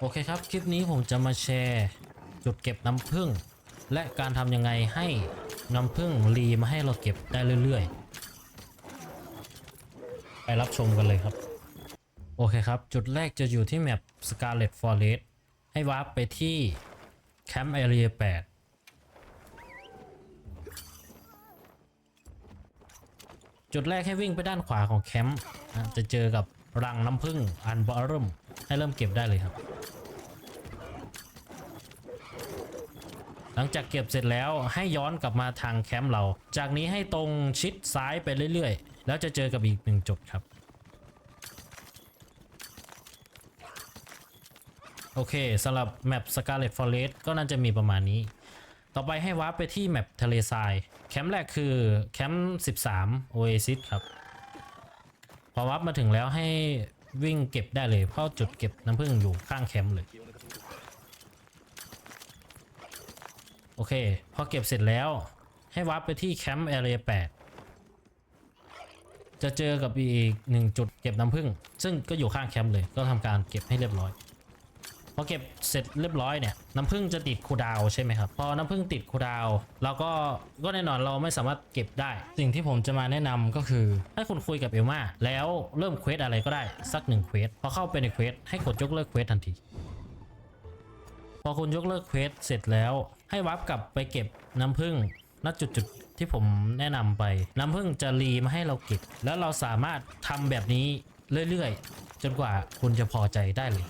โอเคครับ คลิปนี้ผมจะมาแชร์ จุดเก็บน้ำผึ้งและการทำยังไงให้น้ำผึ้งรีมาให้เราเก็บได้เรื่อยๆ ไปรับชมกันเลยครับ โอเคครับ จุดแรกจะอยู่ที่แมป Scarlet Forest ให้วาร์ปไปที่แคมป์ Area 8จุดแรกให้วิ่งไปด้านขวาของแคมป์จะเจอกับรังน้ำผึ้งอันบอร์ม ให้เริ่มเก็บได้เลยครับ หลังจากเก็บเสร็จแล้วให้ย้อนกลับมาทางแคมป์เรา จากนี้ให้ตรงชิดซ้ายไปเรื่อยๆ แล้วจะเจอกับอีกหนึ่งจุดครับ โอเคสำหรับแมป Scarlet Forest ก็น่าจะมีประมาณนี้ ต่อไปให้วาร์ปไปที่แมปทะเลทราย แคมป์แรกคือแคมป์13 Oasis ครับพอวาร์ปมาถึงแล้วให้ วิ่งเก็บได้เลย เพราะจุดเก็บน้ำผึ้งอยู่ข้างแคมป์เลย โอเค พอเก็บเสร็จแล้วให้วาร์ปไปที่แคมป์ Area 8จะเจอกับอีกหนึ่งจุดเก็บน้ำผึ้งซึ่งก็อยู่ข้างแคมป์เลย ก็ทำการเก็บให้เรียบร้อย พอเก็บเสร็จเรียบร้อยเนี่ยน้ำผึ้งจะติดคูดาวใช่ไหมครับ พอน้ำผึ้งติดคูดาวเราก็ก็แน่นอนเราไม่สามารถเก็บได้ สิ่งที่ผมจะมาแนะนำก็คือให้คุณคุยกับเอลมาแล้วเริ่มเควสอะไรก็ได้สักหนึ่งเควสพอเข้าไปในเควสให้กดยกเลิกเควสทันที พอคุณยกเลิกเควสเสร็จแล้ว ให้วับกลับไปเก็บน้ำผึ้งณจุดจุดที่ผมแนะนำไป น้ำผึ้งจะรีมาให้เราเก็บ แล้วเราสามารถทำแบบนี้เรื่อยๆ จนกว่าคุณจะพอใจได้เลย